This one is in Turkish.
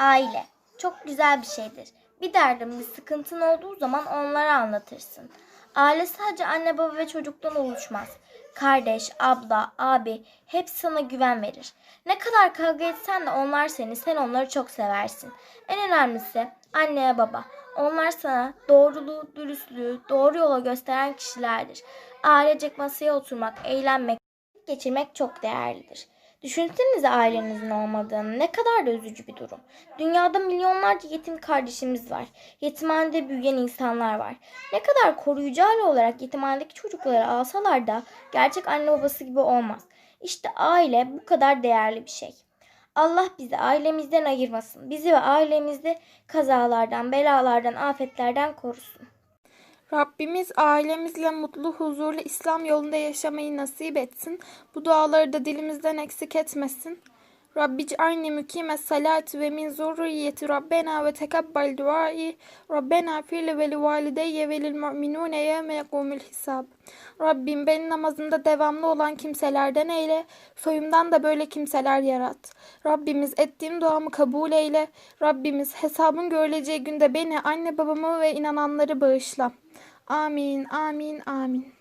Aile çok güzel bir şeydir. Bir derdin, bir sıkıntın olduğu zaman onlara anlatırsın. Aile sadece anne baba ve çocuktan oluşmaz. Kardeş, abla, abi hepsi sana güven verir. Ne kadar kavga etsen de onlar seni, sen onları çok seversin. En önemlisi anne ve baba. Onlar sana doğruluğu, dürüstlüğü, doğru yola gösteren kişilerdir. Ailecek masaya oturmak, eğlenmek, geçirmek çok değerlidir. Düşünsenize ailenizin olmadığını. Ne kadar da üzücü bir durum. Dünyada milyonlarca yetim kardeşimiz var. Yetimhanede büyüyen insanlar var. Ne kadar koruyucu aile olarak yetimhanedeki çocukları alsalar da gerçek anne babası gibi olmaz. İşte aile bu kadar değerli bir şey. Allah bizi ailemizden ayırmasın. Bizi ve ailemizi kazalardan, belalardan, afetlerden korusun. Rabbimiz ailemizle mutlu, huzurlu İslam yolunda yaşamayı nasip etsin. Bu duaları da dilimizden eksik etmesin. Rabbi cealni mükime salati ve min zurriyeti Rabbena ve tekabbel duai. Rabbena firli ve li valideyye ve lil mu'minune yevme yekumul hisab. Rabbim beni namazında devamlı olan kimselerden eyle. Soyumdan da böyle kimseler yarat. Rabbimiz ettiğim duamı kabul eyle. Rabbimiz hesabın görüleceği günde beni, anne babamı ve inananları bağışla. Amin, amin, amin.